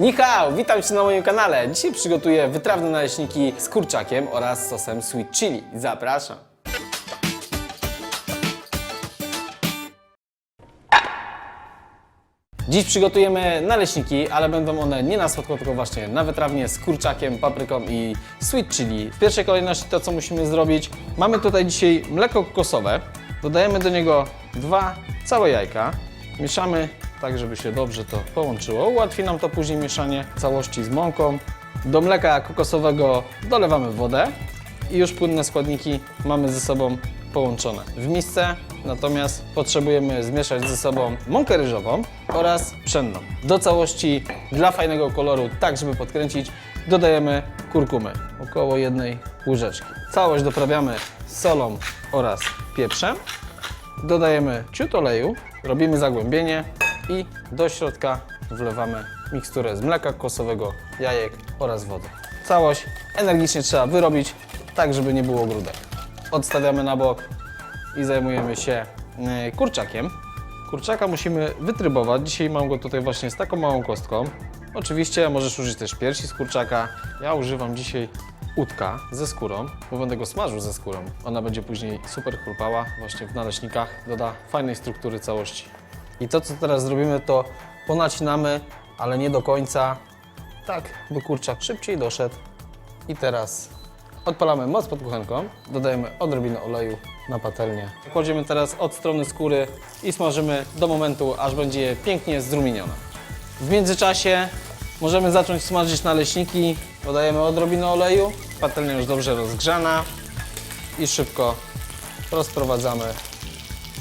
Nichao, witam Cię na moim kanale. Dzisiaj przygotuję wytrawne naleśniki z kurczakiem oraz sosem sweet chili. Zapraszam. Dziś przygotujemy naleśniki, ale będą one nie na słodko, tylko właśnie na wytrawnie z kurczakiem, papryką i sweet chili. W pierwszej kolejności to, co musimy zrobić, mamy tutaj dzisiaj mleko kokosowe. Dodajemy do niego dwa całe jajka. Mieszamy tak, żeby się dobrze to połączyło. Ułatwi nam to później mieszanie całości z mąką. Do mleka kokosowego dolewamy wodę i już płynne składniki mamy ze sobą połączone. W misce natomiast potrzebujemy zmieszać ze sobą mąkę ryżową oraz pszenną. Do całości dla fajnego koloru, tak żeby podkręcić, dodajemy kurkumy, około jednej łyżeczki. Całość doprawiamy solą oraz pieprzem. Dodajemy ciut oleju, robimy zagłębienie i do środka wlewamy miksturę z mleka kokosowego, jajek oraz wody. Całość energicznie trzeba wyrobić, tak żeby nie było grudek. Odstawiamy na bok i zajmujemy się e, kurczakiem. Kurczaka musimy wytrybować. Dzisiaj mam go tutaj właśnie z taką małą kostką. Oczywiście możesz użyć też piersi z kurczaka. Ja używam dzisiaj udka ze skórą, bo będę go smażył ze skórą. Ona będzie później super chrupała właśnie w naleśnikach, doda fajnej struktury całości. I to, co teraz zrobimy, to ponacinamy, ale nie do końca, tak, by kurczak szybciej doszedł. I teraz odpalamy moc pod kuchenką, dodajemy odrobinę oleju na patelnię. Kładziemy teraz od strony skóry i smażymy do momentu, aż będzie pięknie zrumieniona. W międzyczasie możemy zacząć smażyć naleśniki. Dodajemy odrobinę oleju, patelnia już dobrze rozgrzana i szybko rozprowadzamy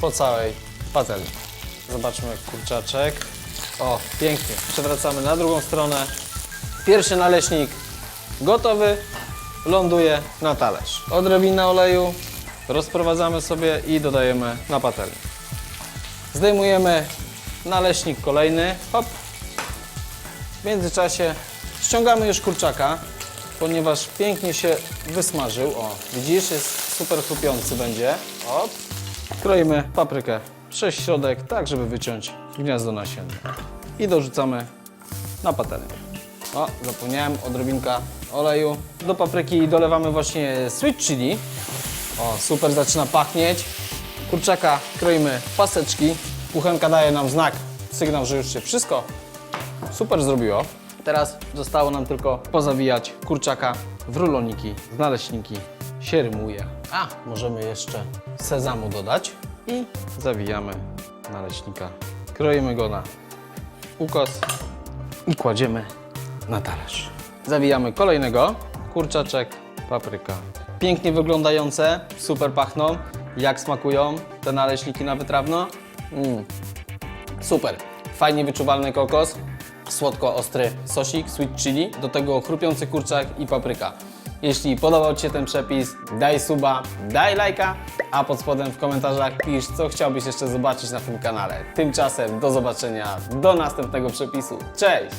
po całej patelni. Zobaczmy kurczaczek. O, pięknie. Przewracamy na drugą stronę. Pierwszy naleśnik gotowy, ląduje na talerz. Odrobina oleju, rozprowadzamy sobie i dodajemy na patelnię. Zdejmujemy naleśnik kolejny, hop. W międzyczasie ściągamy już kurczaka, ponieważ pięknie się wysmażył. O, widzisz, jest super chrupiący będzie. Hop. Kroimy paprykę przez środek, tak żeby wyciąć gniazdo nasienne. I dorzucamy na patelnię. O, zapomniałem, odrobinka oleju. Do papryki dolewamy właśnie sweet chili. O, super zaczyna pachnieć. Kurczaka kroimy w paseczki. Kuchenka daje nam znak, sygnał, że już się wszystko super zrobiło. Teraz zostało nam tylko pozawijać kurczaka w ruloniki, w naleśniki. Się rymuje. A, możemy jeszcze sezamu dodać i zawijamy naleśnika. Kroimy go na ukos i kładziemy na talerz. Zawijamy kolejnego. Kurczaczek, papryka. Pięknie wyglądające, super pachną. Jak smakują te naleśniki na wytrawno? Mm. Super. Fajnie wyczuwalny kokos, słodko-ostry sosik, sweet chili, do tego chrupiący kurczak i papryka. Jeśli podobał Ci się ten przepis, daj suba, daj lajka, a pod spodem w komentarzach pisz, co chciałbyś jeszcze zobaczyć na tym kanale. Tymczasem do zobaczenia, do następnego przepisu. Cześć!